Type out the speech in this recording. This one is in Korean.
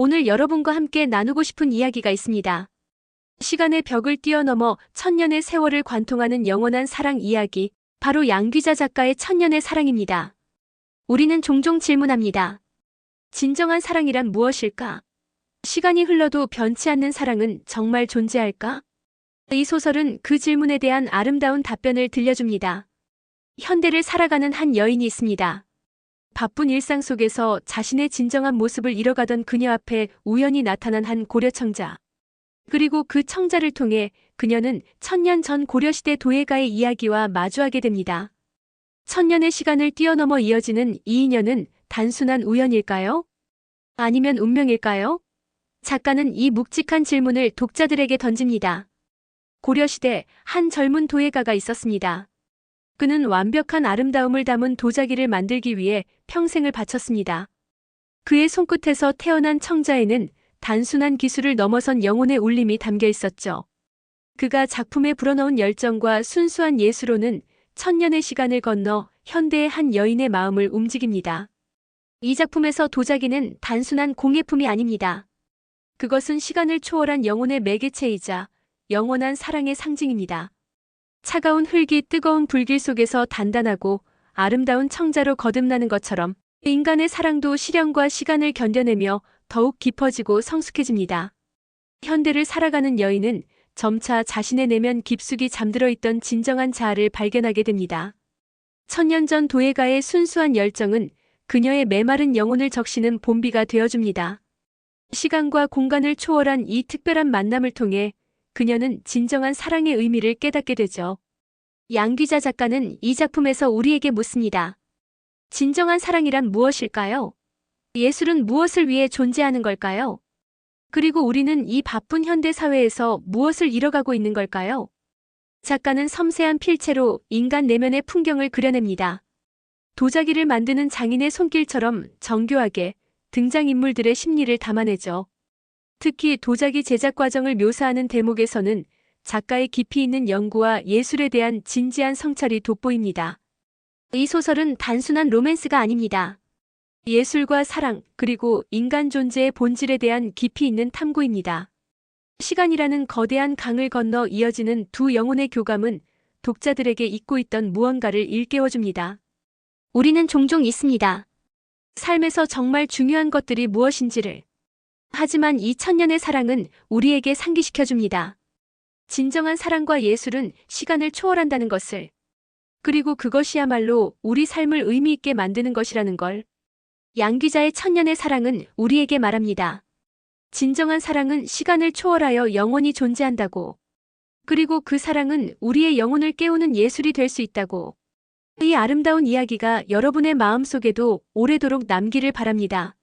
오늘 여러분과 함께 나누고 싶은 이야기가 있습니다. 시간의 벽을 뛰어넘어 천년의 세월을 관통하는 영원한 사랑 이야기, 바로 양귀자 작가의 천년의 사랑입니다. 우리는 종종 질문합니다. 진정한 사랑이란 무엇일까? 시간이 흘러도 변치 않는 사랑은 정말 존재할까? 이 소설은 그 질문에 대한 아름다운 답변을 들려줍니다. 현대를 살아가는 한 여인이 있습니다. 바쁜 일상 속에서 자신의 진정한 모습을 잃어가던 그녀 앞에 우연히 나타난 한 고려 청자. 그리고 그 청자를 통해 그녀는 천년 전 고려시대 도예가의 이야기와 마주하게 됩니다. 천년의 시간을 뛰어넘어 이어지는 이 인연은 단순한 우연일까요? 아니면 운명일까요? 작가는 이 묵직한 질문을 독자들에게 던집니다. 고려시대 한 젊은 도예가가 있었습니다. 그는 완벽한 아름다움을 담은 도자기를 만들기 위해 평생을 바쳤습니다. 그의 손끝에서 태어난 청자에는 단순한 기술을 넘어선 영혼의 울림이 담겨 있었죠. 그가 작품에 불어넣은 열정과 순수한 예수로는 천년의 시간을 건너 현대의 한 여인의 마음을 움직입니다. 이 작품에서 도자기는 단순한 공예품이 아닙니다. 그것은 시간을 초월한 영혼의 매개체이자 영원한 사랑의 상징입니다. 차가운 흙이 뜨거운 불길 속에서 단단하고 아름다운 청자로 거듭나는 것처럼 인간의 사랑도 시련과 시간을 견뎌내며 더욱 깊어지고 성숙해집니다. 현대를 살아가는 여인은 점차 자신의 내면 깊숙이 잠들어 있던 진정한 자아를 발견하게 됩니다. 천년 전 도예가의 순수한 열정은 그녀의 메마른 영혼을 적시는 봄비가 되어줍니다. 시간과 공간을 초월한 이 특별한 만남을 통해 그녀는 진정한 사랑의 의미를 깨닫게 되죠. 양귀자 작가는 이 작품에서 우리에게 묻습니다. 진정한 사랑이란 무엇일까요? 예술은 무엇을 위해 존재하는 걸까요? 그리고 우리는 이 바쁜 현대 사회에서 무엇을 잃어가고 있는 걸까요? 작가는 섬세한 필체로 인간 내면의 풍경을 그려냅니다. 도자기를 만드는 장인의 손길처럼 정교하게 등장인물들의 심리를 담아내죠. 특히 도자기 제작 과정을 묘사하는 대목에서는 작가의 깊이 있는 연구와 예술에 대한 진지한 성찰이 돋보입니다. 이 소설은 단순한 로맨스가 아닙니다. 예술과 사랑, 그리고 인간 존재의 본질에 대한 깊이 있는 탐구입니다. 시간이라는 거대한 강을 건너 이어지는 두 영혼의 교감은 독자들에게 잊고 있던 무언가를 일깨워줍니다. 우리는 종종 있습니다. 삶에서 정말 중요한 것들이 무엇인지를. 하지만 이 천년의 사랑은 우리에게 상기시켜줍니다. 진정한 사랑과 예술은 시간을 초월한다는 것을. 그리고 그것이야말로 우리 삶을 의미 있게 만드는 것이라는 걸. 양귀자의 천년의 사랑은 우리에게 말합니다. 진정한 사랑은 시간을 초월하여 영원히 존재한다고. 그리고 그 사랑은 우리의 영혼을 깨우는 예술이 될 수 있다고. 이 아름다운 이야기가 여러분의 마음속에도 오래도록 남기를 바랍니다.